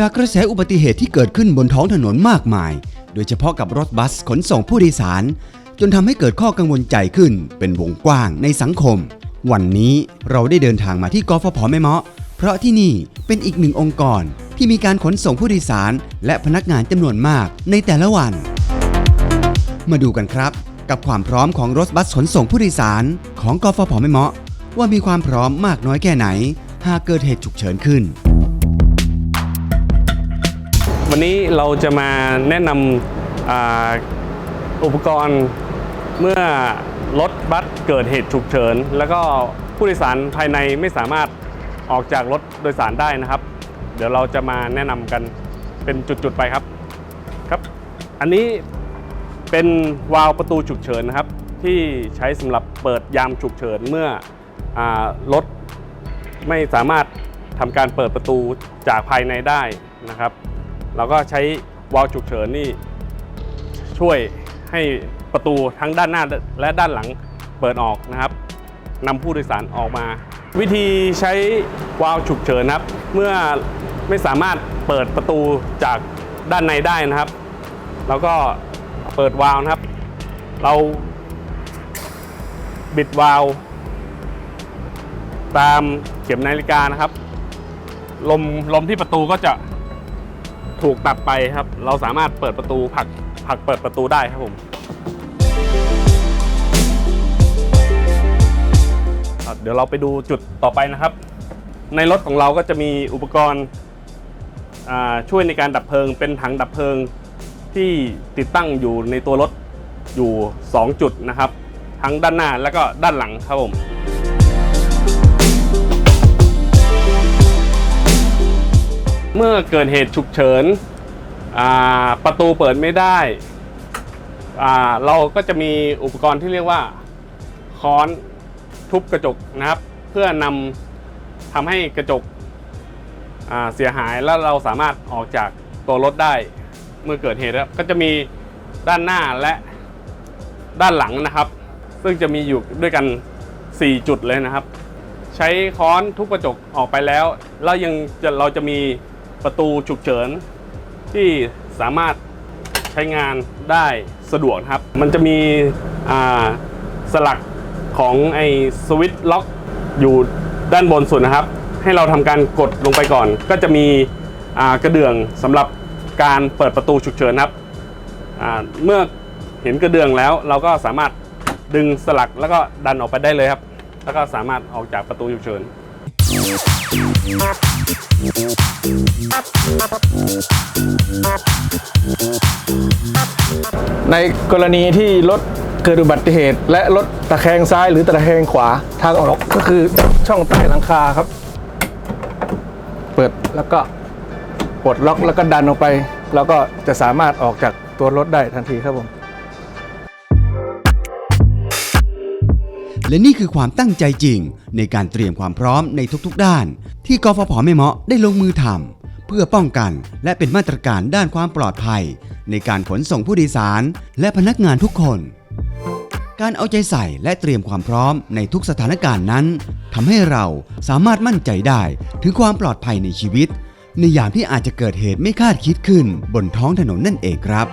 จากกระแสอุบัติเหตุที่เกิดขึ้นบนท้องถนนมากมาย โดยเฉพาะกับรถบัสขนส่งผู้โดยสาร จนทำให้เกิดข้อกังวลใจขึ้น เป็นวงกว้างในสังคม วันนี้เราได้เดินทางมาที่กฟผแม่เมาะ เพราะที่นี่เป็นอีกหนึ่งองค์กรที่มีการขนส่งผู้โดยสาร และพนักงานจำนวนมากในแต่ละวัน มาดูกันครับ กับความพร้อมของรถบัสขนส่งผู้โดยสาร ของกฟผแม่เมาะ ว่ามีความพร้อมมากน้อยแค่ไหน หากเกิดเหตุฉุกเฉินขึ้น วันนี้เราจะมาแนะนำอ,อุปกรณ์เมื่อรถบัสเกิดเหตุฉุกเฉิน แล้วก็ผู้โดยสารภายในไม่สามารถออกจากรถโดยสารได้นะครับ เดี๋ยวเราจะมาแนะนำกันเป็นจุดๆไปครับครับ อันนี้เป็นวาล์วประตูฉุกเฉินนะครับ ที่ใช้สำหรับเปิดยามฉุกเฉินเมื่ออรถไม่สามารถทำการเปิดประตูจากภายในได้นะครับ เราก็ใช้วาล์วฉุกเฉินนี่ช่วยให้ประตูทั้งด้านหน้าและด้านหลังเปิดออกนะครับนำผู้โดยสารออกมา วิธีใช้วาล์วฉุกเฉินครับ เมื่อไม่สามารถเปิดประตูจากด้านในได้นะครับเราก็เปิดวาล์วนะครับ เราบิดวาล์วตามเข็มนาฬิกานะครับ ลมลมที่ประตูก็จะ ถูกตัดไปครับ เราสามารถเปิดประตูผักผักเปิดประตูได้ครับผมเดี๋ยวเราไปดูจุดต่อไปนะครับ ในรถของเราก็จะมีอุปกรณ์ช่วยในการดับเพลิง เป็นถังดับเพลิงที่ติดตั้งอยู่ในตัวรถอยู่ 2 จุดนะครับ ทั้งด้านหน้าและก็ด้านหลังครับผม เมื่อเกิดเหตุฉุกเฉินประตูเปิดไม่ได้เราก็จะมีอุปกรณ์ที่เรียกว่าค้อนทุบกระจกนะครับ เพื่อนำทำให้กระจกเสียหายแล้วเราสามารถออกจากตัวรถได้ เมื่อเกิดเหตุก็จะมีด้านหน้าและด้านหลังนะครับ ซึ่งจะมีอยู่ด้วยกัน 4 จุดเลยนะครับ ใช้ค้อนทุบกระจกออกไปแล้ว แล้วยังจะเราจะมี ประตูฉุกเฉินที่สามารถใช้งานได้สะดวกครับ มันจะมีสลักของไอ้สวิตช์ล็อกอยู่ด้านบนสุดนะครับ ให้เราทำการกดลงไปก่อน ก็จะมีกระเดื่องสำหรับการเปิดประตูฉุกเฉินนครับเมื่อเห็นกระเดื่องแล้วเราก็สามารถดึงสลักแล้วก็ดันออกไปได้เลยครับ แล้วก็สามารถออกจากประตูฉุกเฉิน ในกรณีที่รถเกิดอุบัติเหตุ และรถตะแคงซ้ายหรือตะแคงขวาทางออกก็คือช่องใต้หลังคาครับ เปิดแล้วก็ปลดล็อกแล้วก็ดันออกไป แล้วก็จะสามารถออกจากตัวรถได้ทันทีครับผมและนี่คือความตั้งใจจริงในการเตรียมความพร้อมในทุกๆด้าน ที่กฟผแม่เมาะได้ลงมือทำ เพื่อป้องกัน และเป็นมาตรการด้านความปลอดภัย ในการขนส่งผู้โดยสาร และพนักงานทุกคน การเอาใจใส่และเตรียมความพร้อมในทุกสถานการณ์นั้นทำให้เราสามารถมั่นใจได้ถึงความปลอดภัยในชีวิต ในยามที่อาจจะเกิดเหตุไม่คาดคิดขึ้นบนท้องถนนนั่นเองครับ